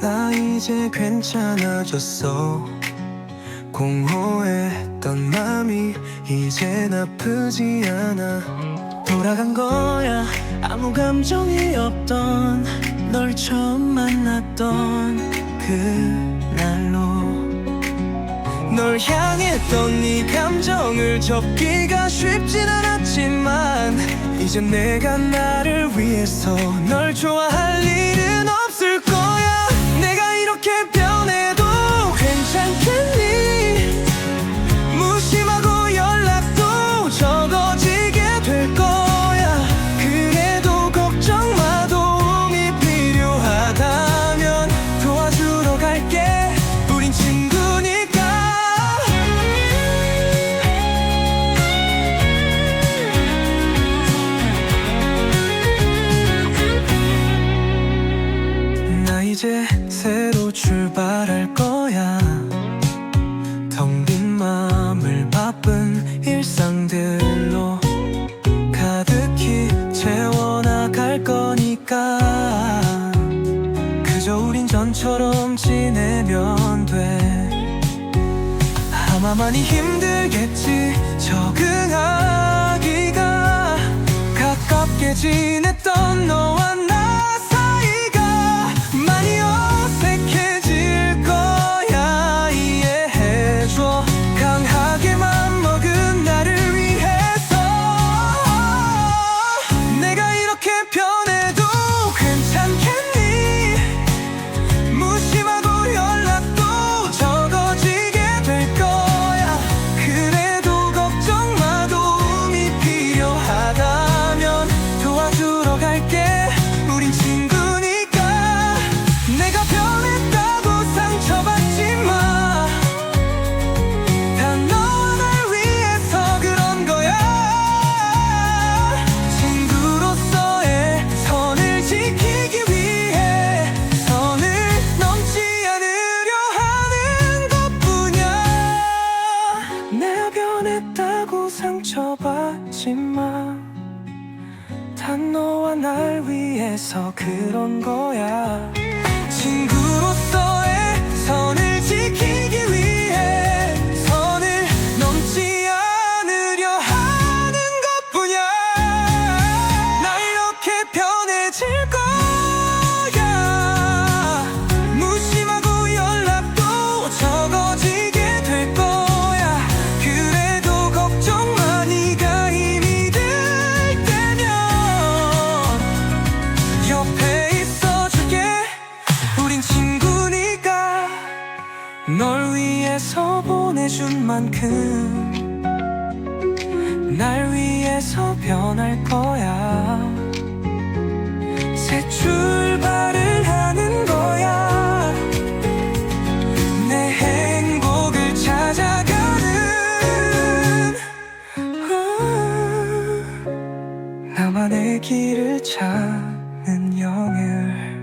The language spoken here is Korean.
나 이제 괜찮아졌어. 공허했던 마음이 이제 나쁘지 않아. 돌아간 거야. 아무 감정이 없던 널 처음 만났던 그날로. 널 향했던 네 감정을 접기가 쉽진 않았지만 이제 내가 나를 위해서 널 좋아해. 않을까 그저 우린 전처럼 지내면 돼. 아마 많이 힘들겠지 적은 변했다고 상처받지 마. 단 너와 날 위해서 그런 거야. 친구 보내준 만큼 날 위해서 변할 거야. 새 출발을 하는 거야. 내 행복을 찾아가는 아, 나만의 길을 찾는 영을.